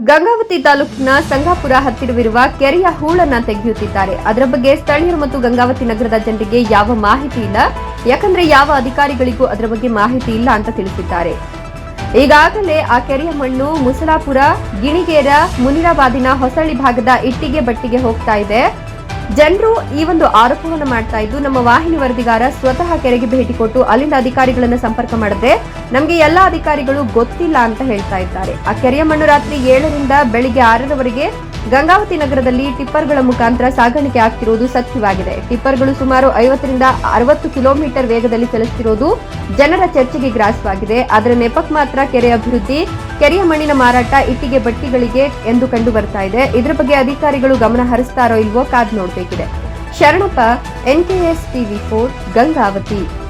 ಗಂಗಾವತಿ ತಾಲೂಕಿನ ಸಂಗಾಪುರ ಹತ್ತಿರವಿರುವ ಕೆರೆಯ ಹೂಳನ್ನ ತೆಗೆಯುತ್ತಿದ್ದಾರೆ. ಅದರ ಬಗ್ಗೆ ಸ್ಥಳೀಯರು ಮತ್ತು ಗಂಗಾವತಿ ನಗರದ ಜನರಿಗೆ ಯಾವ ಮಾಹಿತಿ ಇಲ್ಲ. ಯಾಕಂದ್ರೆ ಯಾವ ಅಧಿಕಾರಿಗಳಿಗೂ ಅದರ ಬಗ್ಗೆ ಮಾಹಿತಿ ಇಲ್ಲ ಅಂತ ತಿಳಿಸಿದ್ದಾರೆ. ಈಗಾಗಲೇ ಆ ಕೆರೆಯ ಮಣ್ಣು ಮುಸಲಾಪುರ, ಗಿಣಿಗೇರ, ಮುನಿರಾಬಾದಿನ ಹೊಸಳ್ಳಿ ಭಾಗದ ಇಟ್ಟಿಗೆ ಬಟ್ಟಿಗೆ ಹೋಗ್ತಾ ಇದೆ. ಜನರು ಈ ಒಂದು ಆರೋಪವನ್ನು ಮಾಡ್ತಾ ಇದ್ದು, ನಮ್ಮ ವಾಹಿನಿ ವರದಿಗಾರ ಸ್ವತಃ ಕೆರೆಗೆ ಭೇಟಿ ಕೊಟ್ಟು ಅಲ್ಲಿಂದ ಅಧಿಕಾರಿಗಳನ್ನ ಸಂಪರ್ಕ ಮಾಡಿದ್ರೆ ನಮಗೆ ಎಲ್ಲಾ ಅಧಿಕಾರಿಗಳು ಗೊತ್ತಿಲ್ಲ ಅಂತ ಹೇಳ್ತಾ ಇದ್ದಾರೆ. ಆ ಕೆರೆಯ ಮಣ್ಣು ರಾತ್ರಿ ಏಳರಿಂದ ಬೆಳಿಗ್ಗೆ ಆರರವರೆಗೆ ಗಂಗಾವತಿ ನಗರದಲ್ಲಿ ಟಿಪ್ಪರ್ಗಳ ಮುಖಾಂತರ ಸಾಗಾಣಿಕೆ ಆಗ್ತಿರುವುದು ಸತ್ಯವಾಗಿದೆ. ಟಿಪ್ಪರ್ಗಳು ಸುಮಾರು ಐವತ್ತರಿಂದ ಅರವತ್ತು ಕಿಲೋಮೀಟರ್ ವೇಗದಲ್ಲಿ ಚಲಿಸುತ್ತಿರುವುದು ಜನರ ಚರ್ಚೆಗೆ ಗ್ರಾಸವಾಗಿದೆ. ಅದರ ನೆಪಕ್ ಮಾತ್ರ ಕೆರೆ ಅಭಿವೃದ್ಧಿ, ಕೆರೆಯ ಮಣ್ಣಿನ ಮಾರಾಟ, ಇಟ್ಟಿಗೆ ಬಟ್ಟಿಗಳಿಗೆ ಎಂದು ಕಂಡು ಬರ್ತಾ ಇದೆ. ಇದರ ಬಗ್ಗೆ ಅಧಿಕಾರಿಗಳು ಗಮನ ಹರಿಸ್ತಾರೋ ಇಲ್ವೋ ಕಾದ್ ನೋಡಬೇಕಿದೆ. Sharanappa NKS TV four Gangavathi.